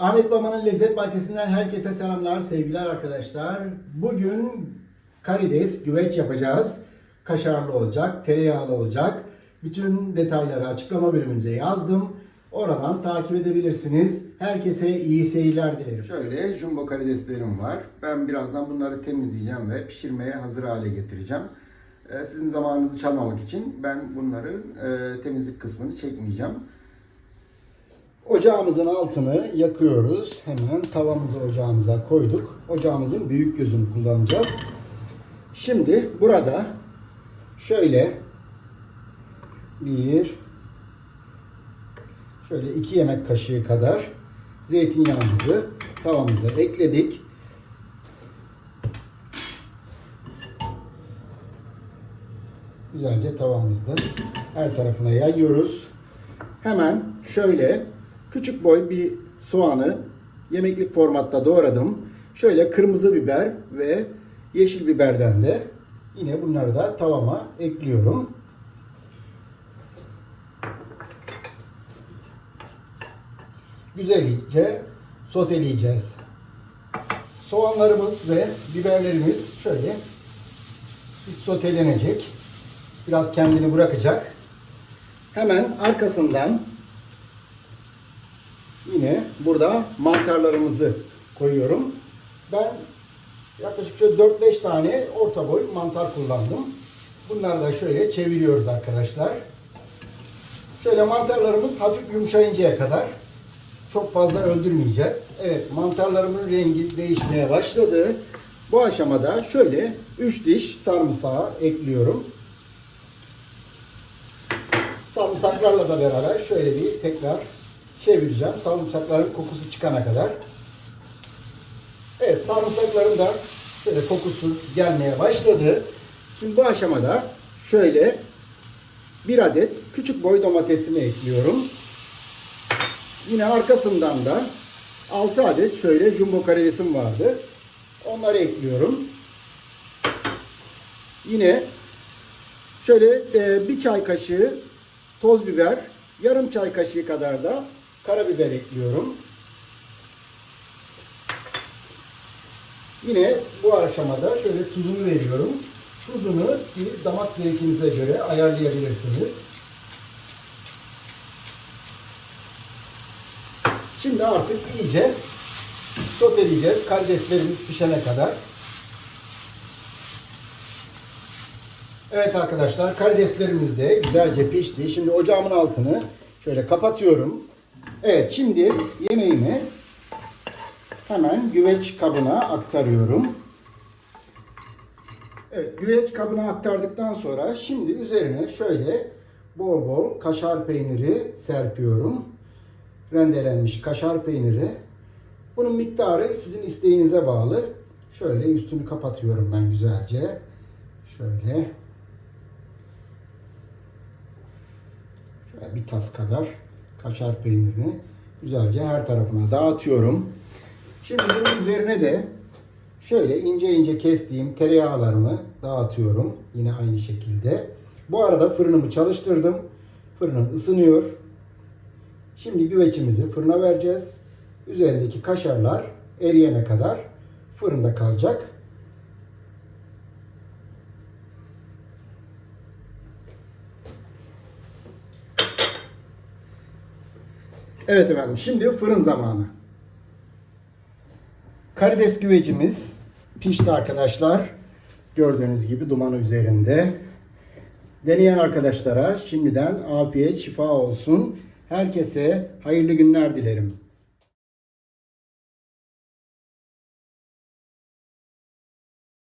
Ahmet Baba'nın Lezzet Bahçesi'nden herkese selamlar, sevgiler arkadaşlar. Bugün karides, güveç yapacağız. Kaşarlı olacak, tereyağlı olacak. Bütün detayları açıklama bölümünde yazdım. Oradan takip edebilirsiniz. Herkese iyi seyirler dilerim. Şöyle jumbo karideslerim var. Ben birazdan bunları temizleyeceğim ve pişirmeye hazır hale getireceğim. Ee, Sizin zamanınızı çalmamak için ben bunları e, temizlik kısmını çekmeyeceğim. Ocağımızın altını yakıyoruz. Hemen tavamızı ocağımıza koyduk. Ocağımızın büyük gözünü kullanacağız. Şimdi burada şöyle bir şöyle iki yemek kaşığı kadar zeytinyağımızı tavamıza ekledik. Güzelce tavamızda her tarafına yayıyoruz. Hemen şöyle küçük boy bir soğanı yemeklik formatta doğradım. Şöyle kırmızı biber ve yeşil biberden de yine bunları da tavama ekliyorum. Güzelce soteleyeceğiz. Soğanlarımız ve biberlerimiz şöyle bir sotelenecek. Biraz kendini bırakacak. Hemen arkasından yine burada mantarlarımızı koyuyorum. Ben yaklaşık şöyle 4-5 tane orta boy mantar kullandım. Bunları da şöyle çeviriyoruz arkadaşlar. Şöyle mantarlarımız hafif yumuşayıncaya kadar çok fazla öldürmeyeceğiz. Evet mantarlarımın rengi değişmeye başladı. Bu aşamada şöyle 3 diş sarımsağı ekliyorum. Sarımsaklarla da beraber şöyle bir tekrar çevireceğim. Sarımsakların kokusu çıkana kadar. Evet sarımsakların da şöyle kokusu gelmeye başladı. Şimdi bu aşamada şöyle bir adet küçük boy domatesimi ekliyorum. Yine arkasından da 6 adet şöyle jumbo karidesim vardı. Onları ekliyorum. Yine şöyle e, bir çay kaşığı toz biber, yarım çay kaşığı kadar da karabiber ekliyorum. Yine bu aşamada şöyle tuzunu veriyorum. Tuzunu bir damak zevkinize göre ayarlayabilirsiniz. Şimdi artık iyice soteleyeceğiz karideslerimiz pişene kadar. Evet arkadaşlar karideslerimiz de güzelce pişti. Şimdi ocağımın altını şöyle kapatıyorum. Evet şimdi yemeğimi hemen güveç kabına aktarıyorum. Evet güveç kabına aktardıktan sonra şimdi üzerine şöyle bol bol kaşar peyniri serpiyorum. Rendelenmiş kaşar peyniri. Bunun miktarı sizin isteğinize bağlı. Şöyle üstünü kapatıyorum ben güzelce. Şöyle. Şöyle bir tas kadar kaşar peynirini güzelce her tarafına dağıtıyorum. Şimdi bunun üzerine de şöyle ince ince kestiğim tereyağlarımı dağıtıyorum. Yine aynı şekilde. Bu arada fırınımı çalıştırdım. Fırınım ısınıyor. Şimdi güvecimizi fırına vereceğiz. Üzerindeki kaşarlar eriyene kadar fırında kalacak. Evet efendim şimdi fırın zamanı. Karides güvecimiz pişti arkadaşlar. Gördüğünüz gibi dumanı üzerinde. Deneyen arkadaşlara şimdiden afiyet şifa olsun. Herkese hayırlı günler dilerim.